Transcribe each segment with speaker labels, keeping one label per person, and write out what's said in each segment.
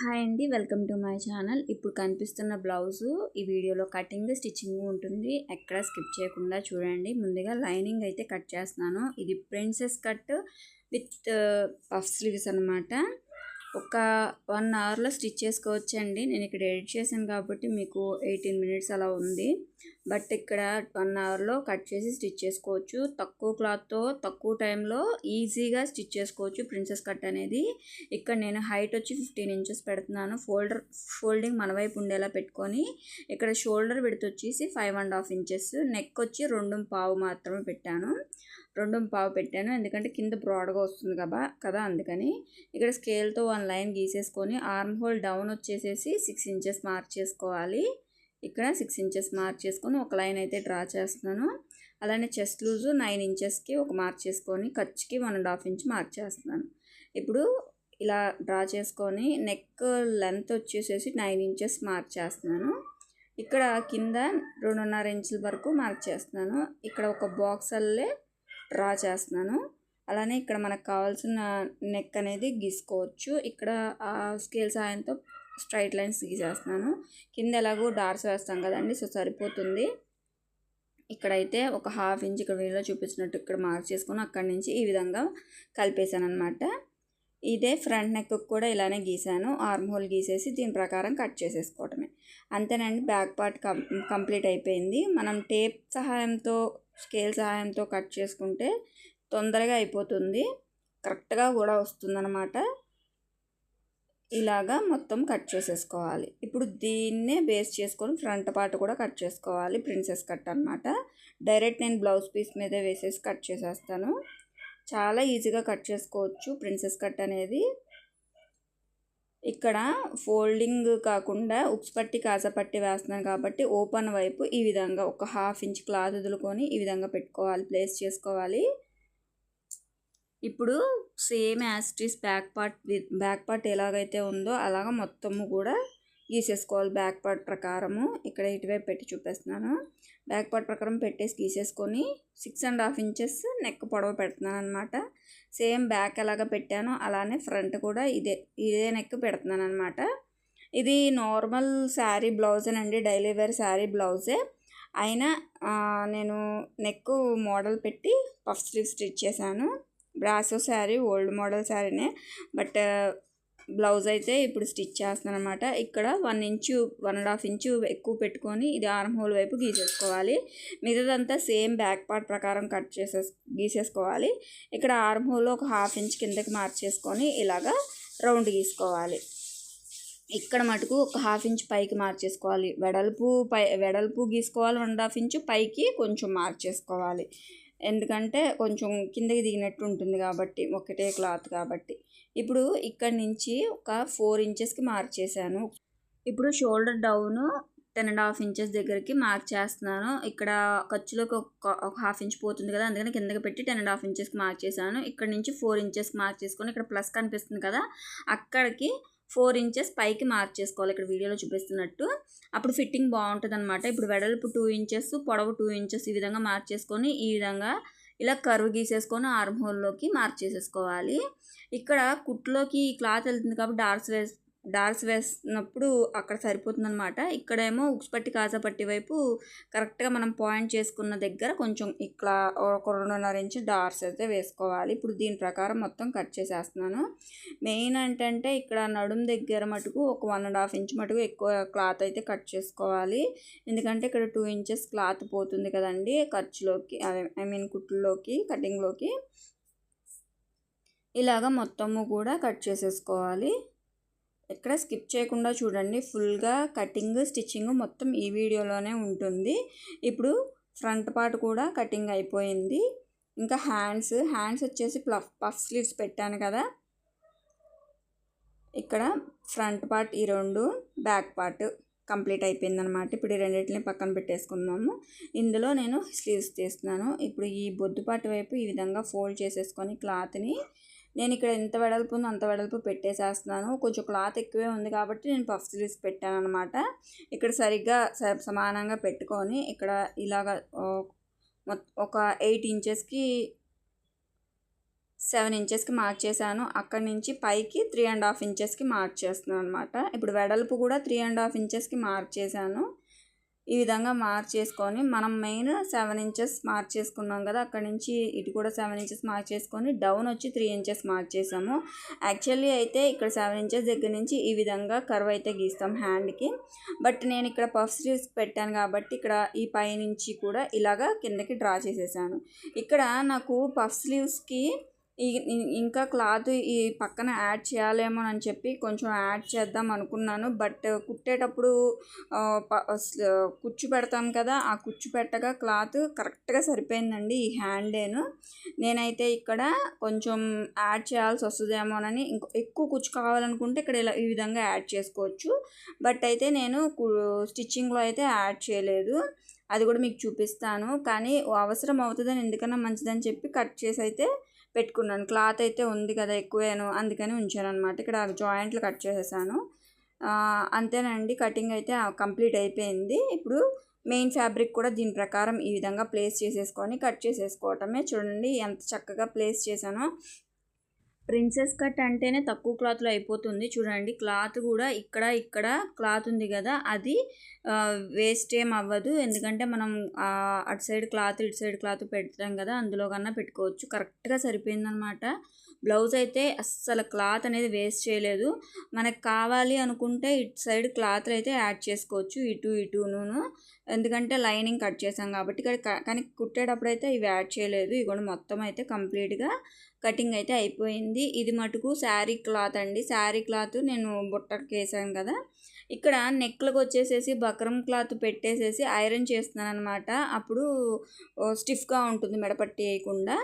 Speaker 1: Hi అండి welcome to my channel. ఇప్పుడు కనిపిస్తున్న బ్లౌజు ఈ వీడియోలో కటింగ్ స్టిచ్చింగ్ ఉంటుంది. ఎక్కడ స్కిప్ చేయకుండా చూడండి. ముందుగా లైనింగ్ అయితే కట్ చేస్తున్నాను. ఇది princess cut with puff sleeves అనమాట ఒక వన్ అవర్లో స్టిచ్ చేసుకోవచ్చండి. నేను ఇక్కడ ఎడిట్ చేశాను కాబట్టి మీకు ఎయిటీన్ మినిట్స్ అలా ఉంది. బట్ ఇక్కడ వన్ అవర్లో కట్ చేసి స్టిచ్ చేసుకోవచ్చు. తక్కువ క్లాత్తో తక్కువ టైంలో ఈజీగా స్టిచ్ చేసుకోవచ్చు ప్రిన్సెస్ కట్ అనేది. ఇక్కడ నేను హైట్ వచ్చి ఫిఫ్టీన్ ఇంచెస్ పెడుతున్నాను. ఫోల్డర్ ఫోల్డింగ్ మన వైపు ఉండేలా పెట్టుకొని ఇక్కడ షోల్డర్ విడత వచ్చేసి five and half inches. Neck వచ్చి రెండు పావు మాత్రమే పెట్టాను. రెండు పావు పెట్టాను. ఎందుకంటే కింద బ్రాడ్గా వస్తుంది కదా కదా అందుకని. ఇక్కడ స్కేల్తో వన్ లైన్ గీసేసుకొని ఆర్మ్ హోల్ డౌన్ వచ్చేసేసి సిక్స్ ఇంచెస్ మార్క్ చేసుకోవాలి. ఇక్కడ సిక్స్ ఇంచెస్ మార్క్ చేసుకొని ఒక లైన్ అయితే డ్రా చేస్తున్నాను. అలానే చెస్ట్ లూజు నైన్ ఇంచెస్కి ఒక మార్క్ చేసుకొని ఖర్చుకి one and half inch mark చేస్తున్నాను. ఇప్పుడు ఇలా డ్రా చేసుకొని నెక్ లెంత్ వచ్చేసేసి నైన్ ఇంచెస్ మార్క్ చేస్తున్నాను. ఇక్కడ కింద రెండున్నర ఇంచుల వరకు మార్క్ చేస్తున్నాను. ఇక్కడ ఒక బాక్స్ అల్లే డ్రా చేస్తున్నాను. అలానే ఇక్కడ మనకు కావాల్సిన నెక్ అనేది గీసుకోవచ్చు. ఇక్కడ ఆ స్కేల్ సాయంతో స్ట్రైట్ లైన్స్ గీసేస్తున్నాను. కింద ఎలాగో డార్స్ వేస్తాం కదండి సో సరిపోతుంది. ఇక్కడైతే ఒక హాఫ్ ఇంచ్ ఇక్కడ వీడియోలో చూపించినట్టు ఇక్కడ మార్క్ చేసుకుని అక్కడి నుంచి ఈ విధంగా కలిపేశాను అనమాట ఇదే ఫ్రంట్ నెక్ కూడా ఇలానే గీసాను. ఆర్మ్ హోల్ గీసేసి దీని ప్రకారం కట్ చేసేసుకోవటమే. అంతేనండి బ్యాక్ పార్ట్ కంప్లీట్ అయిపోయింది. మనం టేప్ సహాయంతో స్కేల్ సహాయంతో కట్ చేసుకుంటే తొందరగా అయిపోతుంది. కరెక్ట్గా కూడా వస్తుందన్నమాట. ఇలాగా మొత్తం కట్ చేసేసుకోవాలి. ఇప్పుడు దీన్నే బేస్ చేసుకొని ఫ్రంట్ పార్ట్ కూడా కట్ చేసుకోవాలి. ప్రిన్సెస్ కట్ అనమాట డైరెక్ట్ నేను బ్లౌజ్ పీస్ మీద వేసేసి కట్ చేసేస్తాను. చాలా ఈజీగా కట్ చేసుకోవచ్చు ప్రిన్సెస్ కట్ అనేది. ఇక్కడ ఫోల్డింగ్ కాకుండా ఉప్స్ పట్టి కాజపట్టి వేస్తున్నాను కాబట్టి ఓపెన్ వైపు ఈ విధంగా ఒక హాఫ్ ఇంచ్ క్లాత్ వదులుకొని ఈ విధంగా పెట్టుకోవాలి ప్లేస్ చేసుకోవాలి. ఇప్పుడు same as it is back part back part ఎలాగైతే ఉందో అలాగ మొత్తము కూడా గీసేసుకోవాలి బ్యాక్ పార్ట్ ప్రకారము. ఇక్కడ ఇటువైపు పెట్టి చూపిస్తున్నాను. బ్యాక్ పార్ట్ ప్రకారం పెట్టేసి గీసేసుకొని six and half inches neck పొడవ పెడుతున్నాను అనమాట సేమ్ బ్యాక్ ఎలాగ పెట్టానో అలానే ఫ్రంట్ కూడా ఇదే ఇదే నెక్ పెడుతున్నాను అనమాట ఇది నార్మల్ శారీ బ్లౌజేనండి డైలీ వేర్ శారీ బ్లౌజే. అయినా నేను నెక్ మోడల్ పెట్టి పఫ్ స్లీవ్ స్టిచ్ చేశాను. బ్రాసో శారీ ఓల్డ్ మోడల్ శారీనే. బట్ బ్లౌజ్ అయితే ఇప్పుడు స్టిచ్ చేస్తాను అనమాట ఇక్కడ one inch one and half inch ఎక్కువ పెట్టుకొని ఇది ఆర్మ్ హోల్ వైపు గీసేసుకోవాలి. మిగతాదంతా సేమ్ బ్యాక్ పార్ట్ ప్రకారం కట్ చేసే గీసేసుకోవాలి. ఇక్కడ ఆర్మ్ హోల్ ఒక హాఫ్ ఇంచ్ కిందకి మార్చేసుకొని ఇలాగా రౌండ్ గీసుకోవాలి. ఇక్కడ మటుకు ఒక హాఫ్ ఇంచ్ పైకి మార్చేసుకోవాలి. వెడల్పు పై వెడల్పు గీసుకోవాలి వన్ హాఫ్ ఇంచు పైకి కొంచెం మార్చేసుకోవాలి. ఎందుకంటే కొంచెం కిందకి దిగినట్టు ఉంటుంది కాబట్టి ఒకటే క్లాత్ కాబట్టి. ఇప్పుడు ఇక్కడ నుంచి ఒక ఫోర్ ఇంచెస్కి మార్క్ చేశాను ఇప్పుడు shoulder down ten and half inches దగ్గరికి మార్క్ చేస్తున్నాను. ఇక్కడ ఖర్చులోకి ఒక ఒక హాఫ్ ఇంచ్ పోతుంది కదా అందుకని కిందకి పెట్టి టెన్ అండ్ హాఫ్ ఇంచెస్కి మార్క్ చేశాను. ఇక్కడ నుంచి ఫోర్ ఇంచెస్కి మార్క్ చేసుకొని ఇక్కడ ప్లస్ కనిపిస్తుంది కదా అక్కడికి ఫోర్ ఇంచెస్ పైకి మార్క్ చేసుకోవాలి. ఇక్కడ వీడియోలో చూపిస్తున్నట్టు. అప్పుడు ఫిట్టింగ్ బాగుంటుంది అనమాట ఇప్పుడు వెడల్పు టూ ఇంచెస్ పొడవు టూ ఇంచెస్ ఈ విధంగా మార్క్ చేసుకొని ఈ విధంగా ఇలా కరువు గీసేసుకొని ఆర్మ్ హోల్లోకి మార్క్ చేసేసుకోవాలి. ఇక్కడ కుట్లోకి క్లాత్ వెళ్తుంది కాబట్టి డార్క్స్ వేస్ డార్స్ వేసినప్పుడు అక్కడ సరిపోతుందనమాట ఇక్కడేమో ఉక్స్పట్టి కాజాపట్టి కాజా పట్టి వైపు కరెక్ట్గా మనం పాయింట్ చేసుకున్న దగ్గర కొంచెం ఇక్కడ ఒక రెండున్నర ఇంచు డార్స్ అయితే వేసుకోవాలి. ఇప్పుడు దీని ప్రకారం మొత్తం కట్ చేసేస్తున్నాను. మెయిన్ ఏంటంటే ఇక్కడ నడుం దగ్గర మటుకు ఒక వన్ అండ్ హాఫ్ ఇంచ్ మటుకు ఎక్కువ క్లాత్ అయితే కట్ చేసుకోవాలి. ఎందుకంటే ఇక్కడ టూ ఇంచెస్ క్లాత్ పోతుంది కదండి ఖర్చులోకి ఐ మీన్ కుట్లలోకి కటింగ్లోకి. ఇలాగ మొత్తము కూడా కట్ చేసేసుకోవాలి. ఎక్కడ స్కిప్ చేయకుండా చూడండి. ఫుల్గా కటింగ్ స్టిచ్చింగ్ మొత్తం ఈ వీడియోలోనే ఉంటుంది. ఇప్పుడు ఫ్రంట్ పార్ట్ కూడా కటింగ్ అయిపోయింది. ఇంకా హ్యాండ్స్ హ్యాండ్స్ వచ్చేసి ప్లఫ్ పఫ్ స్లీవ్స్ పెట్టాను కదా. ఇక్కడ ఫ్రంట్ పార్ట్ ఈ రెండు బ్యాక్ పార్ట్ కంప్లీట్ అయిపోయింది అనమాట ఇప్పుడు ఈ రెండింటిని పక్కన పెట్టేసుకుందాము. ఇందులో నేను స్లీవ్స్ తీస్తున్నాను. ఇప్పుడు ఈ బొద్దుపాటి వైపు ఈ విధంగా ఫోల్డ్ చేసేసుకొని క్లాత్ని నేను ఇక్కడ ఎంత వెడల్పు ఉందో అంత వెడల్పు పెట్టేసేస్తున్నాను. కొంచెం క్లాత్ ఎక్కువే ఉంది కాబట్టి నేను పఫ్ సిరీస్ పెట్టాను అనమాట ఇక్కడ సరిగ్గా సమానంగా పెట్టుకొని ఇక్కడ ఇలాగ ఒక ఎయిట్ ఇంచెస్కి సెవెన్ ఇంచెస్కి మార్క్ చేశాను. అక్కడి నుంచి పైకి త్రీ అండ్ హాఫ్ ఇంచెస్కి మార్క్ చేస్తున్నాను అనమాట ఇప్పుడు వెడల్పు కూడా త్రీ అండ్ హాఫ్ ఇంచెస్కి మార్క్ చేశాను. ఈ విధంగా మార్క్ చేసుకొని మనం మెయిన్ సెవెన్ ఇంచెస్ మార్క్ చేసుకున్నాం కదా అక్కడ నుంచి ఇటు కూడా సెవెన్ ఇంచెస్ మార్క్ చేసుకొని డౌన్ వచ్చి త్రీ ఇంచెస్ మార్క్ చేసాము యాక్చువల్లీ అయితే ఇక్కడ సెవెన్ ఇంచెస్ దగ్గర నుంచి ఈ విధంగా కర్వ్ అయితే గీస్తాం హ్యాండ్కి. బట్ నేను ఇక్కడ పఫ్ స్లీవ్స్ పెట్టాను కాబట్టి ఇక్కడ ఈ పై నుంచి కూడా ఇలాగా కిందకి డ్రా చేసేసాను. ఇక్కడ నాకు పఫ్ స్లీవ్స్కి ఇంకా క్లాత్ ఈ పక్కన యాడ్ చేయాలేమో అని చెప్పి కొంచెం యాడ్ చేద్దాం అనుకున్నాను. బట్ కుట్టేటప్పుడు ప- కుచ్చు పెడతాం కదా ఆ కుచ్చు పెట్టగా క్లాత్ కరెక్ట్గా సరిపోయిందండి ఈ హ్యాండేను నేనైతే ఇక్కడ కొంచెం యాడ్ చేయాల్సి వస్తుందేమోనని ఇంకో ఎక్కువ కుచ్చు కావాలనుకుంటే ఇక్కడ ఇలా ఈ విధంగా యాడ్ చేసుకోవచ్చు. బట్ అయితే నేను స్టిచ్చింగ్లో అయితే యాడ్ చేయలేదు. అది కూడా మీకు చూపిస్తాను. కానీ అవసరం అవుతుందని ఎందుకన్నా మంచిదని చెప్పి కట్ చేసి అయితే పెట్టుకున్నాను. క్లాత్ అయితే ఉంది కదా ఎక్కువేను అందుకని ఉంచాను అనమాట ఇక్కడ జాయింట్లు కట్ చేసేసాను. అంతేనండి కటింగ్ అయితే కంప్లీట్ అయిపోయింది. ఇప్పుడు మెయిన్ ఫ్యాబ్రిక్ కూడా దీని ప్రకారం ఈ విధంగా ప్లేస్ చేసేసుకొని కట్ చేసేసుకోవటమే. చూడండి ఎంత చక్కగా ప్లేస్ చేశానో. ప్రిన్సెస్ కట్ అంటేనే తక్కువ క్లాత్లో అయిపోతుంది. చూడండి క్లాత్ కూడా ఇక్కడ ఇక్కడ క్లాత్ ఉంది కదా అది వేస్ట్ ఏం అవ్వదు. ఎందుకంటే మనం అటు సైడ్ క్లాత్ ఇటు సైడ్ క్లాత్ పెడతాం కదా అందులో కన్నా పెట్టుకోవచ్చు. కరెక్ట్గా సరిపోయిందనమాట బ్లౌజ్ అయితే అస్సలు క్లాత్ అనేది వేస్ట్ చేయలేదు. మనకు కావాలి అనుకుంటే ఇటు సైడ్ క్లాత్ అయితే యాడ్ చేసుకోవచ్చు. ఇటు ఇటును ఎందుకంటే లైనింగ్ కట్ చేసాం కాబట్టి ఇక్కడ కానీ కుట్టేటప్పుడు అయితే ఇవి యాడ్ చేయలేదు. ఇవి కూడా మొత్తం అయితే కంప్లీట్గా కటింగ్ అయితే అయిపోయింది. ఇది మటుకు శారీ క్లాత్ అండి. శారీ క్లాత్ నేను బుట్టకి వేసాను కదా. ఇక్కడ నెక్లకు వచ్చేసేసి బక్రం క్లాత్ పెట్టేసేసి ఐరన్ చేస్తున్నాను అనమాట అప్పుడు స్టిఫ్గా ఉంటుంది మెడపట్టి వేయకుండా.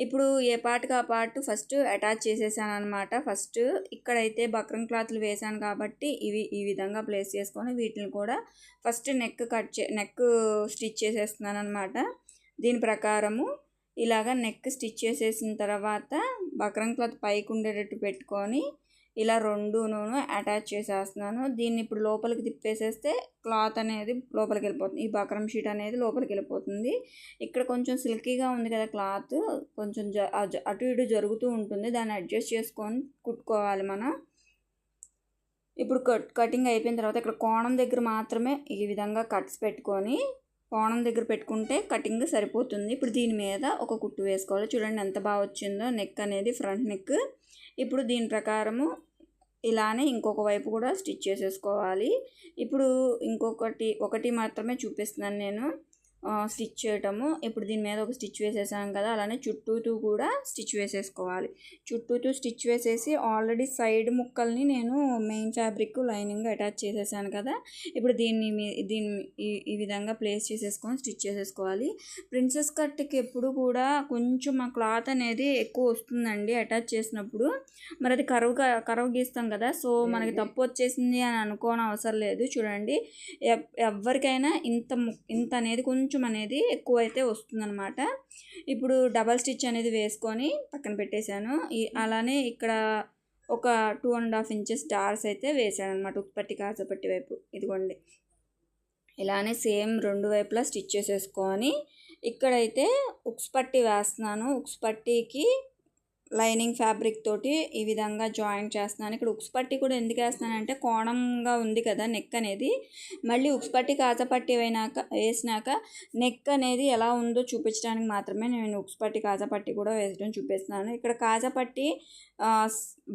Speaker 1: ఇప్పుడు ఏ పార్ట్కి ఆ పార్ట్ ఫస్ట్ అటాచ్ చేసేసాను అనమాట ఫస్ట్ ఇక్కడైతే బక్రం క్లాత్లు వేసాను కాబట్టి ఇవి ఈ విధంగా ప్లేస్ చేసుకొని వీటిని కూడా ఫస్ట్ నెక్ కట్ చే నెక్ స్టిచ్ చేసేస్తున్నాను అనమాట దీని ప్రకారము ఇలాగ నెక్ స్టిచ్ చేసేసిన తర్వాత బక్రం క్లాత్ పైకి ఉండేటట్టు పెట్టుకొని ఇలా రెండును అటాచ్ చేసేస్తున్నాను. దీన్ని ఇప్పుడు లోపలికి తిప్పేసేస్తే క్లాత్ అనేది లోపలికి వెళ్ళిపోతుంది. ఈ బక్రం షీట్ అనేది లోపలికి వెళ్ళిపోతుంది. ఇక్కడ కొంచెం సిల్కీగా ఉంది కదా క్లాత్. కొంచెం జ- జ- అటు ఇటు జరుగుతూ ఉంటుంది. దాన్ని అడ్జస్ట్ చేసుకొని కుట్టుకోవాలి మనం. ఇప్పుడు కట్ కటింగ్ అయిపోయిన తర్వాత ఇక్కడ కోణం దగ్గర మాత్రమే ఈ విధంగా కట్స్ పెట్టుకొని కోణం దగ్గర పెట్టుకుంటే కటింగ్ సరిపోతుంది. ఇప్పుడు దీని మీద ఒక కుట్టు వేసుకోవాలి. చూడండి ఎంత బాగా వచ్చిందో. నెక్ అనేది ఫ్రంట్ నెక్. ఇప్పుడు దీని ప్రకారము ఇలానే ఇంకొక వైపు కూడా స్టిచ్ చేసేసుకోవాలి. ఇప్పుడు ఇంకొకటి ఒకటి మాత్రమే చూపిస్తున్నాను నేను. స్టిచ్ చేయటము. ఇప్పుడు దీని మీద ఒక స్టిచ్ వేసేసాం కదా అలానే చుట్టూతూ కూడా స్టిచ్ వేసేసుకోవాలి. చుట్టూతూ స్టిచ్ వేసేసి ఆల్రెడీ సైడ్ ముక్కల్ని నేను మెయిన్ ఫ్యాబ్రిక్ లైనింగ్ అటాచ్ చేసేసాను కదా ఇప్పుడు దీన్ని మీ- దీన్ని ఈ ఈ విధంగా ప్లేస్ చేసేసుకొని స్టిచ్ చేసేసుకోవాలి. ప్రిన్సెస్ కట్కి ఎప్పుడు కూడా కొంచెం ఆ క్లాత్ అనేది ఎక్కువ వస్తుందండి అటాచ్ చేసినప్పుడు. మరి అది కరువు కరువు గీస్తాం కదా సో మనకి తప్పు వచ్చేసింది అని అనుకోని అవసరం లేదు. చూడండి ఎవ్- ఎవరికైనా ఇంత ము- ఇంత అనేది కొంచెం కొంచెం అనేది ఎక్కువ అయితే వస్తుందన్నమాట. ఇప్పుడు డబల్ స్టిచ్ అనేది వేసుకొని పక్కన పెట్టేశాను. ఈ అలానే ఇక్కడ ఒక two and half inches darts అయితే వేసాను అనమాట ఉత్పత్తి కాసపట్టి వైపు. ఇదిగోండి. ఇలానే సేమ్ రెండు వైపులా స్టిచ్ చేసేసుకొని ఇక్కడైతే ఉక్స్ పట్టి వేస్తున్నాను. ఉక్స్ పట్టీకి లైనింగ్ ఫ్యాబ్రిక్ తోటి ఈ విధంగా జాయింట్ చేస్తున్నాను. ఇక్కడ ఉక్స్ పట్టి కూడా ఎందుకు వేస్తున్నానంటే కోణంగా ఉంది కదా నెక్ అనేది. మళ్ళీ ఉక్స్ పట్టి కాజపట్టి అయినాక వేసినాక నెక్ అనేది ఎలా ఉందో చూపించడానికి మాత్రమే నేను ఉక్స్ పట్టి కాజపట్టి కూడా వేసడం చూపిస్తున్నాను. ఇక్కడ కాజపట్టి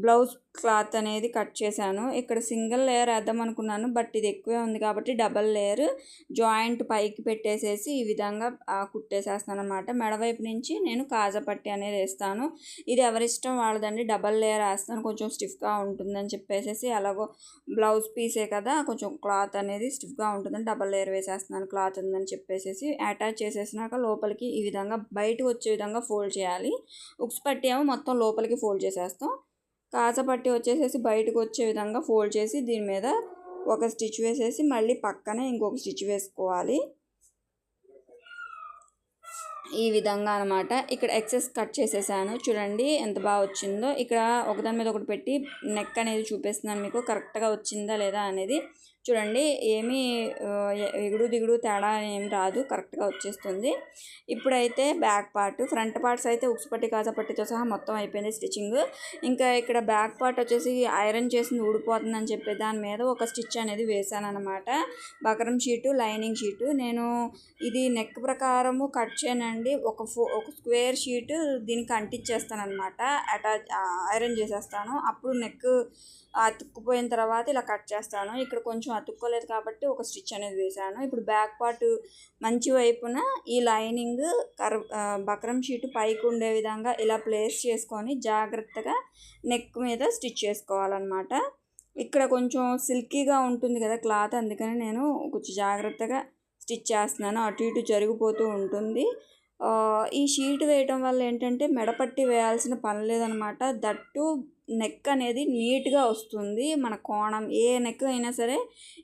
Speaker 1: బ్లౌజ్ క్లాత్ అనేది కట్ చేశాను. ఇక్కడ సింగిల్ లేయర్ వేద్దాం అనుకున్నాను బట్ ఇది ఎక్కువే ఉంది కాబట్టి డబల్ లేయర్ జాయింట్ పైకి పెట్టేసేసి ఈ విధంగా కుట్టేసేస్తాను అనమాట మెడవైపు నుంచి నేను కాజపట్టి అనేది వేస్తాను. ఇది ఎవరిష్టం వాళ్ళదండి. డబల్ లేయర్ వేస్తాను. కొంచెం స్టిఫ్గా ఉంటుందని చెప్పేసి అలాగో బ్లౌజ్ పీసే కదా కొంచెం క్లాత్ అనేది స్టిఫ్గా ఉంటుందని డబల్ లేయర్ వేసేస్తున్నాను. క్లాత్ ఉందని చెప్పేసి అటాచ్ చేసేసినాక లోపలికి ఈ విధంగా బయటకు వచ్చే విధంగా ఫోల్డ్ చేయాలి. ఉక్స్ పట్టి ఏమో మొత్తం లోపలికి ఫోల్డ్ చేసేస్తాం. కాసపట్టి వచ్చేసేసి బయటకు వచ్చే విధంగా ఫోల్డ్ చేసి దీని మీద ఒక స్టిచ్ వేసేసి మళ్ళీ పక్కనే ఇంకొక స్టిచ్ వేసుకోవాలి. ఈ విధంగా అనమాట ఇక్కడ ఎక్సెస్ కట్ చేసేసాను. చూడండి ఎంత బాగా వచ్చిందో. ఇక్కడ ఒకదాని మీద ఒకటి పెట్టి నెక్ అనేది చూపిస్తున్నాను మీకు. కరెక్ట్గా వచ్చిందా లేదా అనేది చూడండి ఏమీ ఎగుడు దిగుడు తేడా ఏం రాదు కరెక్ట్గా వచ్చేస్తుంది. ఇప్పుడైతే బ్యాక్ పార్ట్ ఫ్రంట్ పార్ట్స్ అయితే ఉక్సుపట్టి కాసపట్టితో సహా మొత్తం అయిపోయింది స్టిచ్చింగ్. ఇంకా ఇక్కడ బ్యాక్ పార్ట్ వచ్చేసి ఐరన్ చేసింది ఊడిపోతుందని చెప్పి దాని మీద ఒక స్టిచ్ అనేది వేసాను అనమాట బకరం షీటు లైనింగ్ షీటు. నేను ఇది నెక్ ప్రకారము కట్ చేయనండి. ఒక ఫో ఒక స్క్వేర్ షీటు దీనికి అంటించేస్తాను అనమాట అటాచ్ ఐరన్ చేసేస్తాను. అప్పుడు నెక్ అతుక్కుపోయిన తర్వాత ఇలా కట్ చేస్తాను. ఇక్కడ కొంచెం అతుక్కోలేదు కాబట్టి ఒక స్టిచ్ అనేది వేసాను ఇప్పుడు బ్యాక్ పార్ట్ మంచి వైపున ఈ లైనింగ్ కర్ బక్రం షీట్ పైకి ఉండే విధంగా ఇలా ప్లేస్ చేసుకొని జాగ్రత్తగా నెక్ మీద స్టిచ్ చేసుకోవాలన్నమాట. ఇక్కడ కొంచెం సిల్కీగా ఉంటుంది కదా క్లాత్ అందుకని నేను కొంచెం జాగ్రత్తగా స్టిచ్ చేస్తున్నాను. అటు ఇటు జరిగిపోతూ ఉంటుంది. ఈ షీట్ వేయటం వల్ల ఏంటంటే మెడపట్టి వేయాల్సిన పని లేదనమాట దట్టు నెక్ అనేది నీట్గా వస్తుంది. మన కోణం ఏ నెక్ అయినా సరే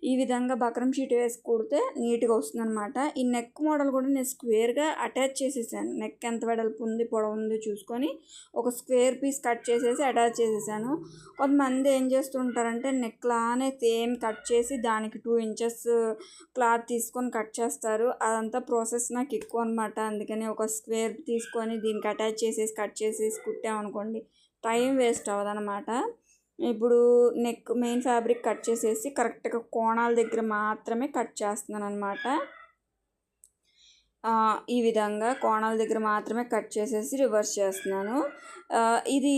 Speaker 1: ఈ విధంగా బక్రం షీట్ వేసి కుడితే నీట్గా వస్తుంది అనమాట ఈ నెక్ మోడల్ కూడా నేను స్క్వేర్గా అటాచ్ చేసేసాను. నెక్ ఎంత వెడల్పు ఉంది పొడవు ఉంది చూసుకొని ఒక స్క్వేర్ పీస్ కట్ చేసేసి అటాచ్ చేసేసాను. కొంతమంది ఏం చేస్తుంటారంటే నెక్ లానే సేమ్ కట్ చేసి దానికి టూ ఇంచెస్ క్లాత్ తీసుకొని కట్ చేస్తారు. అదంతా ప్రాసెస్ నాకు ఎక్కువ అనమాట అందుకని ఒక స్క్వేర్ తీసుకొని దీనికి అటాచ్ చేసేసి కట్ చేసేసి కుట్టామనుకోండి టైం వేస్ట్ అవ్వదనమాట ఇప్పుడు నెక్ మెయిన్ ఫ్యాబ్రిక్ కట్ చేసేసి కరెక్ట్గా కోణాల దగ్గర మాత్రమే కట్ చేస్తున్నాను అనమాట ఈ విధంగా కోణాల దగ్గర మాత్రమే కట్ చేసేసి రివర్స్ చేస్తున్నాను. ఇది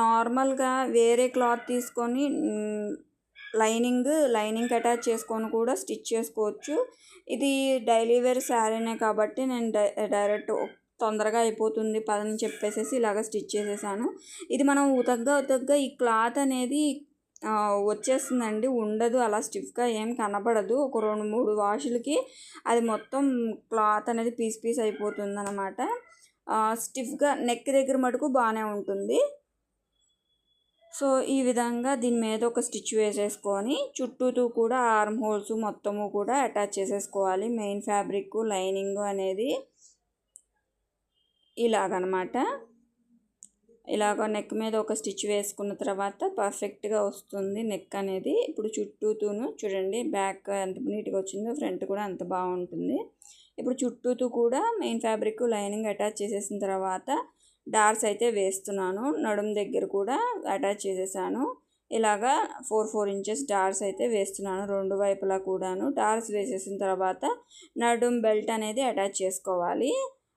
Speaker 1: నార్మల్గా వేరే క్లాత్ తీసుకొని లైనింగ్ లైనింగ్ అటాచ్ చేసుకొని కూడా స్టిచ్ చేసుకోవచ్చు. ఇది డైలీ వేర్ శారీనే కాబట్టి నేను డై డైరెక్ట్ తొందరగా అయిపోతుంది పదని చెప్పేసేసి ఇలాగ స్టిచ్ చేసేసాను. ఇది మనం ఉతగ్గా ఉతగ్గా ఈ క్లాత్ అనేది వచ్చేస్తుందండి. ఉండదు అలా స్టిఫ్గా ఏం కనపడదు. ఒక రెండు మూడు వాషులకి అది మొత్తం క్లాత్ అనేది పీస్ పీస్ అయిపోతుంది అనమాట స్టిఫ్గా నెక్ దగ్గర మటుకు బాగానే ఉంటుంది. సో ఈ విధంగా దీని మీద ఒక స్టిచ్ వేసేసుకొని చుట్టూతూ కూడా ఆర్మ్ హోల్స్ మొత్తము కూడా అటాచ్ చేసేసుకోవాలి. మెయిన్ ఫ్యాబ్రిక్ లైనింగ్ అనేది ఇలాగనమాట. ఇలాగ నెక్ మీద ఒక స్టిచ్ వేసుకున్న తర్వాత పర్ఫెక్ట్గా వస్తుంది నెక్ అనేది. ఇప్పుడు చుట్టూతూను చూడండి బ్యాక్ ఎంత నీట్గా వచ్చిందో ఫ్రంట్ కూడా అంత బాగుంటుంది. ఇప్పుడు చుట్టూతూ కూడా మెయిన్ ఫ్యాబ్రిక్ లైనింగ్ అటాచ్ చేసేసిన తర్వాత డార్స్ అయితే వేస్తున్నాను. నడుం దగ్గర కూడా అటాచ్ చేసేసాను. ఇలాగా ఫోర్ ఫోర్ ఇంచెస్ డార్స్ అయితే వేస్తున్నాను రెండు వైపులా కూడాను. డార్స్ వేసేసిన తర్వాత నడుం బెల్ట్ అనేది అటాచ్ చేసుకోవాలి.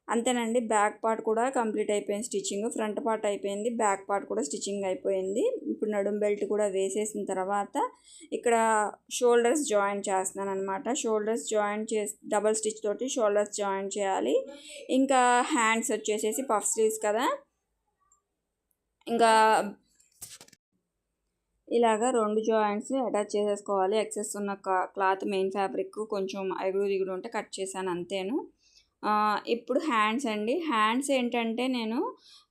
Speaker 1: అంతేనండి. బ్యాక్ పార్ట్ కూడా కంప్లీట్ అయిపోయింది స్టిచ్చింగ్. ఫ్రంట్ పార్ట్ అయిపోయింది బ్యాక్ పార్ట్ కూడా స్టిచ్చింగ్ అయిపోయింది. ఇప్పుడు నడుం బెల్ట్ కూడా వేసేసిన తర్వాత ఇక్కడ షోల్డర్స్ జాయిన్ చేస్తున్నాను అనమాట షోల్డర్స్ జాయిన్ చేసి డబల్ స్టిచ్ తోటి షోల్డర్స్ జాయిన్ చేయాలి. ఇంకా హ్యాండ్స్ వచ్చేసేసి పఫ్ స్లీవ్స్ కదా. ఇంకా ఇలాగా రెండు జాయింట్స్ అటాచ్ చేసేసుకోవాలి. ఎక్సెస్ ఉన్న క్లాత్ మెయిన్ ఫ్యాబ్రిక్ కొంచెం ఎగుడు దిగుడు ఉంటే కట్ చేశాను అంతేను. ఇప్పుడు హ్యాండ్స్ అండి. హ్యాండ్స్ ఏంటంటే నేను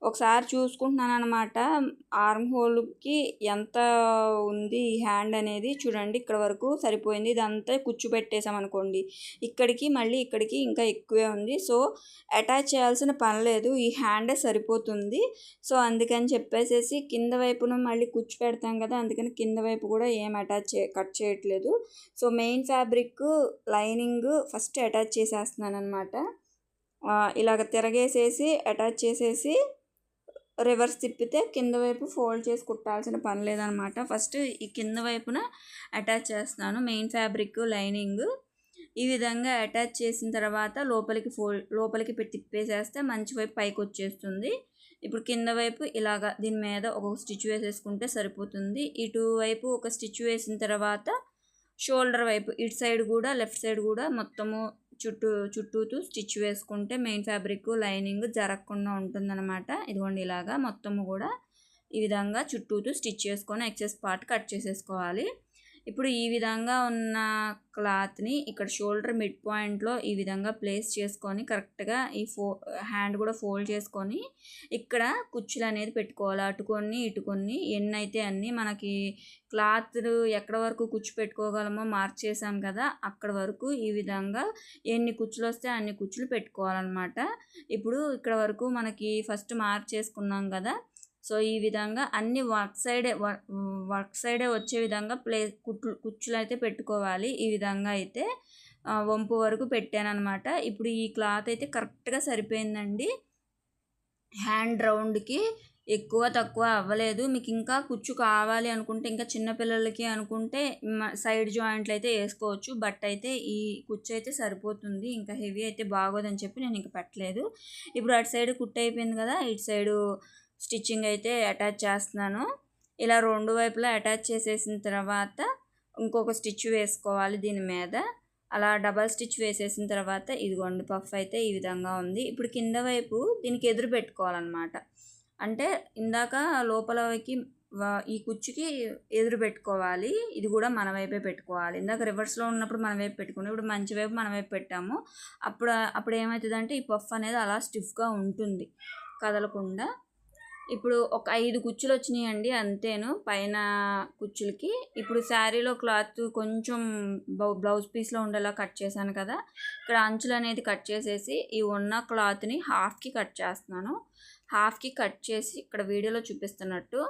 Speaker 1: ఒకసారి చూసుకుంటున్నాను అనమాట ఆర్మ్ హోల్కి ఎంత ఉంది ఈ హ్యాండ్ అనేది చూడండి. ఇక్కడ వరకు సరిపోయింది. ఇదంతా కుచ్చు పెట్టేసామనుకోండి ఇక్కడికి మళ్ళీ ఇక్కడికి ఇంకా ఎక్కువే ఉంది. సో అటాచ్ చేయాల్సిన పని లేదు. ఈ హ్యాండే సరిపోతుంది. సో అందుకని చెప్పేసేసి కింద వైపున మళ్ళీ కుచ్చు పెడతాం కదా. అందుకని కింద వైపు కూడా ఏం అటాచ్ చే కట్ చేయట్లేదు. So main fabric lining first attach చేసేస్తున్నాను అనమాట ఇలాగ తిరగేసేసి అటాచ్ చేసేసి రివర్స్ తిప్పితే కింద వైపు ఫోల్డ్ చేసి కుట్టాల్సిన పని లేదనమాట. ఫస్ట్ ఈ కింద వైపున అటాచ్ చేస్తున్నాను మెయిన్ ఫ్యాబ్రిక్ లైనింగ్ ఈ విధంగా అటాచ్ చేసిన తర్వాత లోపలికి ఫోల్డ్ లోపలికి పెట్టి తిప్పేసేస్తే మంచి వైపు పైకి వచ్చేస్తుంది. ఇప్పుడు కింద వైపు ఇలాగా దీని మీద ఒక స్టిచ్ వేసేసుకుంటే సరిపోతుంది. ఇటు వైపు ఒక స్టిచ్ వేసిన తర్వాత షోల్డర్ వైపు ఇటు సైడ్ కూడా లెఫ్ట్ సైడ్ కూడా మొత్తము చుట్టూ చుట్టూతూ స్టిచ్ వేసుకుంటే మెయిన్ ఫ్యాబ్రిక్ లైనింగ్ జరగకుండా ఉంటుందన్నమాట. ఇదిగోండి ఇలాగా మొత్తము కూడా ఈ విధంగా చుట్టూతూ స్టిచ్ చేసుకొని ఎక్సెస్ పార్ట్ కట్ చేసేసుకోవాలి. ఇప్పుడు ఈ విధంగా ఉన్న క్లాత్ని ఇక్కడ షోల్డర్ మిడ్ పాయింట్లో ఈ విధంగా ప్లేస్ చేసుకొని కరెక్ట్గా ఈ ఫో హ్యాండ్ కూడా ఫోల్డ్ చేసుకొని ఇక్కడ కుచ్చులు అనేది పెట్టుకోవాలి. అటుకొని ఇటుకొని ఎన్నైతే అయితే అన్ని మనకి క్లాత్ ఎక్కడ వరకు కుచ్చు పెట్టుకోగలమో మార్క్ చేసాం కదా అక్కడ వరకు ఈ విధంగా ఎన్ని కుచ్చులు వస్తే అన్ని కుచ్చులు పెట్టుకోవాలన్నమాట. ఇప్పుడు ఇక్కడ వరకు మనకి ఫస్ట్ మార్క్ చేసుకున్నాం కదా సో ఈ విధంగా అన్ని వర్క్ సైడే వర్క్ సైడే వచ్చే విధంగా ప్లే కుట్లు కుచ్చులు అయితే పెట్టుకోవాలి. ఈ విధంగా అయితే వంపు వరకు పెట్టాను ఇప్పుడు ఈ క్లాత్ అయితే కరెక్ట్గా సరిపోయిందండి. హ్యాండ్ రౌండ్కి ఎక్కువ తక్కువ అవ్వలేదు. మీకు ఇంకా కుచ్చు కావాలి అనుకుంటే ఇంకా చిన్నపిల్లలకి అనుకుంటే మ- సైడ్ జాయింట్లు అయితే వేసుకోవచ్చు. బట్ అయితే ఈ కుచ్చు అయితే సరిపోతుంది. ఇంకా హెవీ అయితే బాగోదని చెప్పి నేను ఇంకా పెట్టలేదు. ఇప్పుడు అటు సైడ్ కుట్టు అయిపోయింది కదా ఇటు సైడు స్టిచ్చింగ్ అయితే అటాచ్ చేస్తున్నాను. ఇలా రెండు వైపులా అటాచ్ చేసేసిన తర్వాత ఇంకొక స్టిచ్ వేసుకోవాలి దీని మీద. అలా డబల్ స్టిచ్ వేసేసిన తర్వాత ఇదిగోండి పఫ్ అయితే ఈ విధంగా ఉంది. ఇప్పుడు కింద వైపు దీనికి ఎదురు పెట్టుకోవాలన్నమాట. అంటే ఇందాక లోపలకి ఈ కుచ్చుకి ఎదురు పెట్టుకోవాలి. ఇది కూడా మన వైపే పెట్టుకోవాలి. ఇందాక రివర్స్లో ఉన్నప్పుడు మన వైపు పెట్టుకున్నాం. ఇప్పుడు మంచి వైపు మన వైపు పెట్టాము. అప్పుడు అప్పుడు ఏమవుతుందంటే ఈ పఫ్ అనేది అలా స్టిఫ్గా ఉంటుంది. కదలకుండా ఇప్పుడు ఒక ఐదు కుచ్చులు వచ్చినాయండి అంతేను పైన కుచ్చులకి. ఇప్పుడు శారీలో క్లాత్ కొంచెం బ్లౌజ్ పీస్లో ఉండేలా కట్ చేశాను కదా ఇక్కడ అంచులు అనేది కట్ చేసేసి ఈ ఉన్న క్లాత్ని హాఫ్కి కట్ చేస్తున్నాను. హాఫ్కి కట్ చేసి ఇక్కడ వీడియోలో చూపిస్తున్నట్టు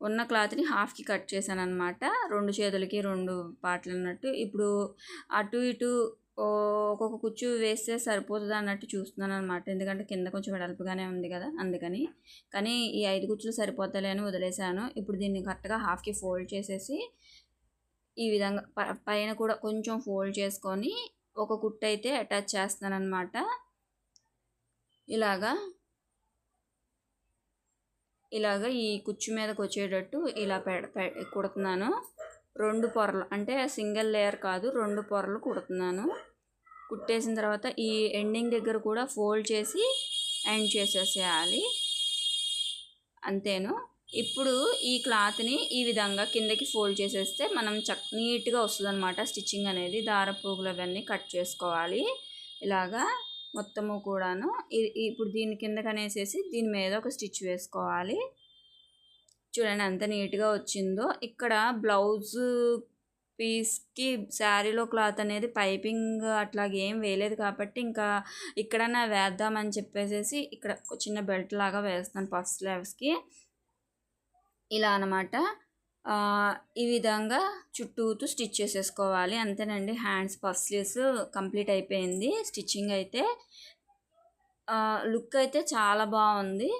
Speaker 1: ఉన్న క్లాత్ని హాఫ్కి కట్ చేశాను అనమాట రెండు చేతులకి రెండు పాటలు అన్నట్టు ఇప్పుడు అటు ఇటు ఒక్కొక్క కుచ్చు వేస్తే సరిపోతుంది అన్నట్టు చూస్తున్నాను అనమాట ఎందుకంటే కింద కొంచెం వెడల్పుగానే ఉంది కదా అందుకని. కానీ ఈ ఐదు కుచ్చులు సరిపోతాయి అని వదిలేశాను. ఇప్పుడు దీన్ని కరెక్ట్గా హాఫ్కి ఫోల్డ్ చేసేసి ఈ విధంగా ప- పైన కూడా కొంచెం ఫోల్డ్ చేసుకొని ఒక కుట్టు అయితే అటాచ్ చేస్తాను అనమాట ఇలాగా. ఇలాగ ఈ కుచ్చు మీదకి వచ్చేటట్టు ఇలా పెడ కుడుతున్నాను. రెండు పొరలు అంటే సింగిల్ లేయర్ కాదు రెండు పొరలు కుడుతున్నాను. కుట్టేసిన తర్వాత ఈ ఎండింగ్ దగ్గర కూడా ఫోల్డ్ చేసి ఎండ్ చేసేసేయాలి. అంతేను. ఇప్పుడు ఈ క్లాత్ని ఈ విధంగా కిందకి ఫోల్డ్ చేసేస్తే మనం చక్ నీట్గా వస్తుంది అనమాట స్టిచ్చింగ్ అనేది. దారపోగులు అవన్నీ కట్ చేసుకోవాలి. ఇలాగా మొత్తము కూడాను. ఇ- ఇప్పుడు దీని కిందకనేసేసి దీని మీద ఒక స్టిచ్ వేసుకోవాలి. చూడండి ఎంత నీట్గా వచ్చిందో. ఇక్కడ బ్లౌజ్ పీస్కి శారీలో క్లాత్ అనేది పైపింగ్ అట్లాగే ఏం వేయలేదు కాబట్టి ఇంకా ఇక్కడన్నా వేద్దామని చెప్పేసేసి ఇక్కడ చిన్న బెల్ట్ లాగా వేస్తాను పఫ్ స్లీవ్స్కి. ఇలా అనమాట ఈ విధంగా చుట్టూతూ స్టిచ్ చేసేసుకోవాలి. అంతేనండి హ్యాండ్స్ పఫ్ స్లీవ్స్ కంప్లీట్ అయిపోయింది. స్టిచ్చింగ్ అయితే లుక్ అయితే చాలా బాగుంది.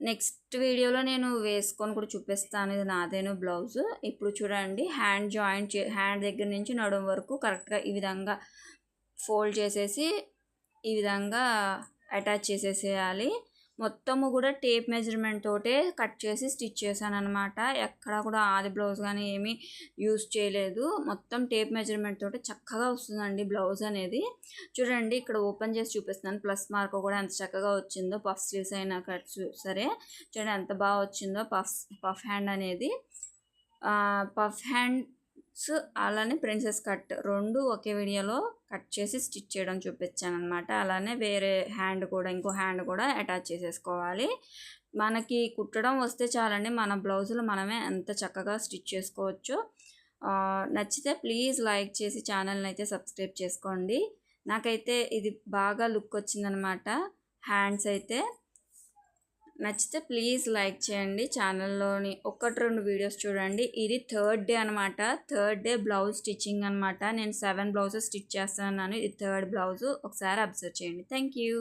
Speaker 1: నెక్స్ట్ వీడియోలో నేను వేసుకొని కూడా చూపిస్తాను. ఇది నాదేను బ్లౌజ్. ఇప్పుడు చూడండి హ్యాండ్ జాయింట్ చే హ్యాండ్ దగ్గర నుంచి నడుం వరకు కరెక్ట్గా ఈ విధంగా ఫోల్డ్ చేసేసి ఈ విధంగా అటాచ్ చేసేసేయాలి. మొత్తము కూడా టేప్ మెజర్మెంట్ తోటే కట్ చేసి స్టిచ్ చేశాను అనమాట ఎక్కడ కూడా ఆది బ్లౌజ్ కానీ ఏమీ యూస్ చేయలేదు. మొత్తం టేప్ మెజర్మెంట్ తోటి చక్కగా వస్తుందండి బ్లౌజ్ అనేది. చూడండి ఇక్కడ ఓపెన్ చేసి చూపిస్తున్నాను. ప్లస్ మార్క్ కూడా ఎంత చక్కగా వచ్చిందో పఫ్ స్లీవ్స్ అయినా కట్స్ సరే. చూడండి ఎంత బాగా వచ్చిందో పఫ్ పఫ్ హ్యాండ్ అనేది. పఫ్ హ్యాండ్ సో అలానే ప్రిన్సెస్ కట్ రెండు ఒకే వీడియోలో కట్ చేసి స్టిచ్ చేయడం చూపించాను అనమాట అలానే వేరే హ్యాండ్ కూడా ఇంకో హ్యాండ్ కూడా అటాచ్ చేసేసుకోవాలి. మనకి కుట్టడం వస్తే చాలండి మన బ్లౌజులు మనమే ఎంత చక్కగా స్టిచ్ చేసుకోవచ్చు. నచ్చితే ప్లీజ్ లైక్ చేసి ఛానల్ని అయితే సబ్స్క్రైబ్ చేసుకోండి. నాకైతే ఇది బాగా లుక్ వచ్చిందనమాట హ్యాండ్స్ అయితే నచ్చితే ప్లీజ్ లైక్ చేయండి. ఛానల్లోని ఒకటి రెండు వీడియోస్ చూడండి. ఇది థర్డ్ డే అనమాట థర్డ్ డే బ్లౌజ్ స్టిచ్చింగ్ అనమాట నేను సెవెన్ బ్లౌజెస్ స్టిచ్ చేస్తున్నాను. ఇది థర్డ్ బ్లౌజ్. ఒకసారి అబ్జర్వ్ చేయండి. Thank you.